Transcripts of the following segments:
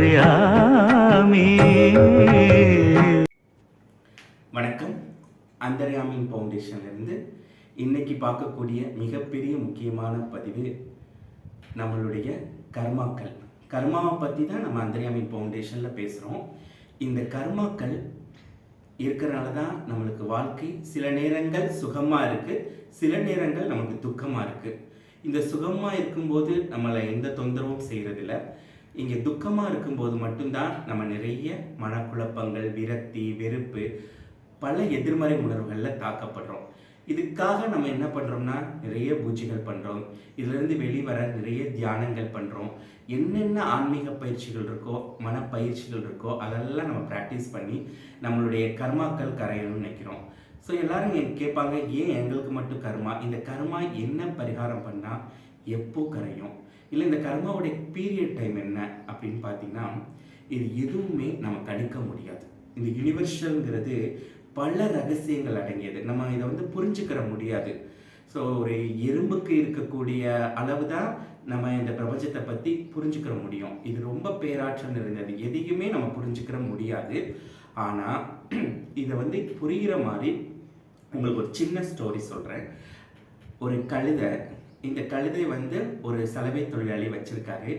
அந்தர்யாமி. வணக்கம். அந்தர்யாமின் ஃபவுண்டேஷன்லேருந்து இன்னைக்கு பார்க்கக்கூடிய மிகப்பெரிய முக்கியமான பதிவு நம்மளுடைய கர்மாக்கள். கர்மாவை பற்றி தான் நம்ம அந்தர்யாமின் ஃபவுண்டேஷனில் பேசுகிறோம் இந்த கர்மாக்கள் இருக்கிறனால தான் நம்மளுக்கு வாழ்க்கை சில நேரங்கள் சுகமாக இருக்குது சில நேரங்கள் நமக்கு துக்கமாக இருக்குது இந்த சுகமாக இருக்கும்போது நம்மளை எந்த தொந்தரவும் செய்கிறதில்ல இங்கே துக்கமாக இருக்கும்போது மட்டும்தான் நம்ம நிறைய மனக்குழப்பங்கள் விரக்தி வெறுப்பு பல எதிர்மறை உணர்வுகளில் தாக்கப்படுறோம். இதுக்காக நம்ம என்ன பண்ணுறோம்னா நிறைய பூஜைகள் பண்ணுறோம் இதுலேருந்து வெளிவர நிறைய தியானங்கள் பண்ணுறோம் என்னென்ன ஆன்மீக பயிற்சிகள் இருக்கோ மனப்பயிற்சிகள் இருக்கோ அதெல்லாம் நம்ம ப்ராக்டிஸ் பண்ணி நம்மளுடைய கர்மாக்கள் கரையணும்னு நினைக்கிறோம். ஸோ எல்லாரும் என் கேட்பாங்க ஏன் எங்களுக்கு மட்டும் கர்மா? இந்த கர்மா என்ன பரிகாரம் பண்ணால் எப்போ கரையும்? இல்லை இந்த கர்மாவுடைய பீரியட் டைம் என்ன அப்படின்னு பார்த்தீங்கன்னா இது எதுவுமே நம்ம கணிக்க முடியாது. இந்த யுனிவர்சல்ங்கிறது பல ரகசியங்கள் அடங்கியது. நம்ம இதை வந்து புரிஞ்சுக்கிற முடியாது. ஸோ ஒரு எறும்புக்கு இருக்கக்கூடிய அளவு தான் நம்ம இந்த பிரபஞ்சத்தை பற்றி புரிஞ்சுக்கிற முடியும். இது ரொம்ப பேராற்றல் நிறைந்தது. எதையுமே நம்ம புரிஞ்சுக்கிற முடியாது. ஆனால் இதை வந்து புரிகிற மாதிரி உங்களுக்கு ஒரு சின்ன ஸ்டோரி சொல்கிறேன் ஒரு கழுதை இந்த கழுதை வந்து ஒரு சலவை தொழிலாளி வச்சிருக்காரு.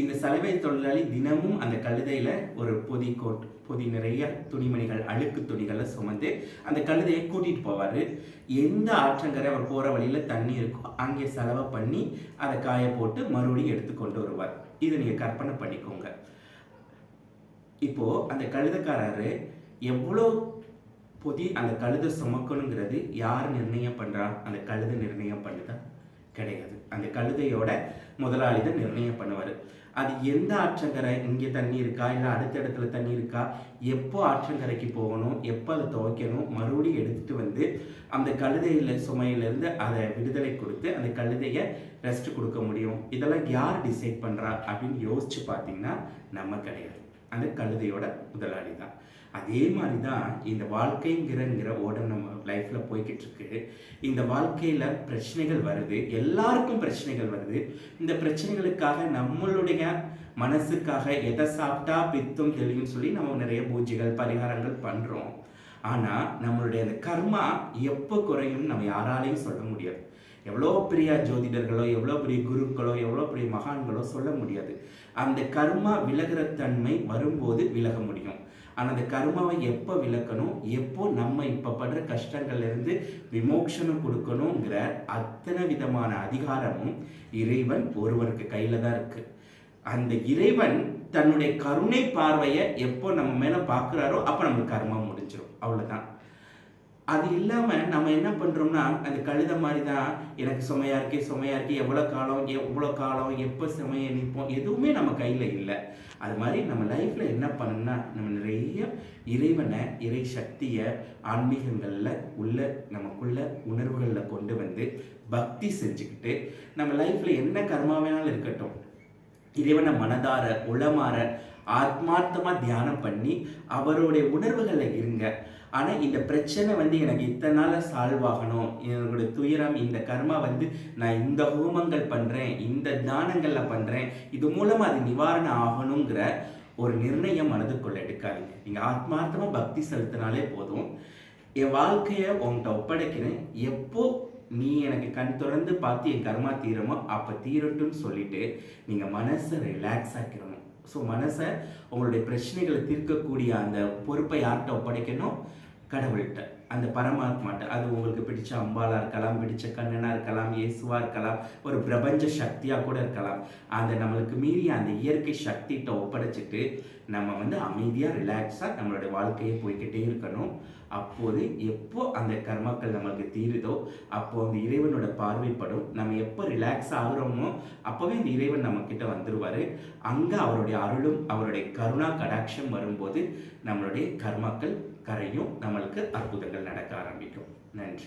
இந்த சலவை தொழிலாளி தினமும் அந்த கழுதையில ஒரு பொதி கோட் பொதி நிறைய துணிமணிகள் அழுக்கு துணிகளை சுமந்து அந்த கழுதையை கூட்டிட்டு போவாரு. எந்த ஆற்றங்கரை அவர் போற வழியில தண்ணி இருக்கோ அங்கே செலவை பண்ணி அதை காய போட்டு மறுபடியும் எடுத்து கொண்டு வருவார். இதை நீங்க கற்பனை பண்ணிக்கோங்க. இப்போ அந்த கழுதைக்காரரு எவ்வளோ பொதி அந்த கழுதை சுமக்கணுங்கிறது யார் நிர்ணயம் பண்றா? அந்த கழுதை நிர்ணயம் பண்ணுதான் கிடையாது. அந்த கழுதையோட முதலாளி தான் நிர்ணயம் பண்ணுவார். அது எந்த ஆற்றங்கரை? இங்கே தண்ணி இருக்கா? இல்லை அடுத்த இடத்துல தண்ணி இருக்கா? எப்போ ஆற்றங்கரைக்கு போகணும்? எப்போ அதை துவைக்கணும்? மறுபடியும் எடுத்துட்டு வந்து அந்த கழுதையில் சுமையிலேருந்து அதை விடுதலை கொடுத்து அந்த கழுதையை ரெஸ்ட் கொடுக்க முடியும். இதெல்லாம் யார் டிசைட் பண்ணுறா அப்படின்னு யோசிச்சு பார்த்தீங்கன்னா நம்ம கிடையாது. அந்த கழுதையோட முதலாளி தான் அதே மாதிரி தான் இந்த வாழ்க்கைங்கிறங்கிற ஓடம் நம்ம லைஃப்பில் போய்கிட்டு இருக்கு இந்த வாழ்க்கையில் பிரச்சனைகள் வருது. எல்லாருக்கும் பிரச்சனைகள் வருது. இந்த பிரச்சனைகளுக்காக நம்மளுடைய மனசுக்காக எதை சாப்பிட்டா பித்தும் தெளியும் சொல்லி நம்ம நிறைய பூஜைகள் பரிகாரங்கள் பண்ணுறோம் ஆனால் நம்மளுடைய அந்த கர்மா எப்போ குறையும்னு நம்ம யாராலையும் சொல்ல முடியாது. எவ்வளோ பெரிய ஜோதிடர்களோ எவ்வளோ பெரிய குருக்களோ எவ்வளோ பெரிய மகான்களோ சொல்ல முடியாது. அந்த கர்மா விலகிற தன்மை வரும்போது விலக முடியும். ஆனால் அந்த கர்மாவை எப்போ விளக்கணும் எப்போ நம்ம இப்போ படுற கஷ்டங்கள்லேருந்து விமோக்ஷனம் கொடுக்கணுங்கிற அத்தனை விதமான அதிகாரமும் இறைவன் ஒருவருக்கு கையில் தான் இருக்குது அந்த இறைவன் தன்னுடைய கருணை பார்வையை எப்போ நம்ம மேலே பார்க்குறாரோ அப்போ நம்மளுக்கு கர்மம் முடிஞ்சிடும் அவ்வளோதான் அது இல்லாமல் நம்ம என்ன பண்ணுறோம்னா அந்த கழுத மாதிரி தான் எனக்கு சுமையாக இருக்கே சுமையாக இருக்கே எவ்வளோ காலம் எவ்வளோ காலம் எப்போ சுமையை நிற்போம் எதுவுமே நம்ம கையில் இல்லை. அது மாதிரி நம்ம லைஃப்பில் என்ன பண்ணணும்னா நம்ம நிறைய இறைவனை இறை சக்தியை ஆன்மீகங்களில் உள்ள நமக்குள்ள உணர்வுகளில் கொண்டு வந்து பக்தி செஞ்சுக்கிட்டு நம்ம லைஃப்பில் என்ன கர்மா வேணாலும் இருக்கட்டும். இறைவனை மனதார உளமாற ஆத்மார்த்தமாக தியானம் பண்ணி அவருடைய உணர்வுகளில் இருங்க. ஆனால் இந்த பிரச்சனை வந்து எனக்கு இத்தனை நாளில் சால்வ் ஆகணும். என்னோடய துயரம் இந்த கர்மா வந்து நான் இந்த ஹோமங்கள் பண்ணுறேன் இந்த தானங்களில் பண்ணுறேன் இது மூலமாக அது நிவாரணம் ஆகணுங்கிற ஒரு நிர்ணயம் மனதுக்குள்ள எடுக்காதீங்க. நீங்கள் ஆத்மார்த்தமாக பக்தி செலுத்தினாலே போதும். என் வாழ்க்கையை உங்கள்கிட்ட ஒப்படைக்கிறேன். எப்போ நீ எனக்கு கண் திறந்து பார்த்து என் கர்மா தீரமோ அப்போ தீரட்டும்னு சொல்லிட்டு நீங்கள் மனசை ரிலாக்ஸ் ஆக்கிடணும். ஸோ மனசை உங்களுடைய பிரச்சனைகளை தீர்க்கக்கூடிய அந்த பொறுப்பை யார்கிட்ட ஒப்படைக்கணும்? கடவுள்கிட்ட. அந்த பரமாத்மாட்ட அது உங்களுக்கு பிடிச்ச அம்பாலாக இருக்கலாம் பிடிச்ச கண்ணனாக இருக்கலாம் இயேசுவாக இருக்கலாம் ஒரு பிரபஞ்ச சக்தியாக கூட இருக்கலாம். அந்த நம்மளுக்கு மீறி அந்த இயற்கை சக்திகிட்ட ஒப்படைச்சிட்டு நம்ம வந்து அமைதியாக ரிலாக்ஸாக நம்மளுடைய வாழ்க்கையை போய்கிட்டே இருக்கணும். அப்போது எப்போ அந்த கர்மாக்கள் நம்மளுக்கு தீருதோ அப்போ அந்த இறைவனோட பார்வைப்படும். நம்ம எப்போ ரிலாக்ஸ் ஆகுறோமோ அப்போவே இந்த இறைவன் நம்மக்கிட்ட வந்துடுவார் அங்கே அவருடைய அருளும் அவருடைய கருணா கடாட்சம் வரும்போது நம்மளுடைய கர்மாக்கள் கரையும் நம்மளுக்கு அற்புதங்கள் நடக்க ஆரம்பிக்கும். நன்றி.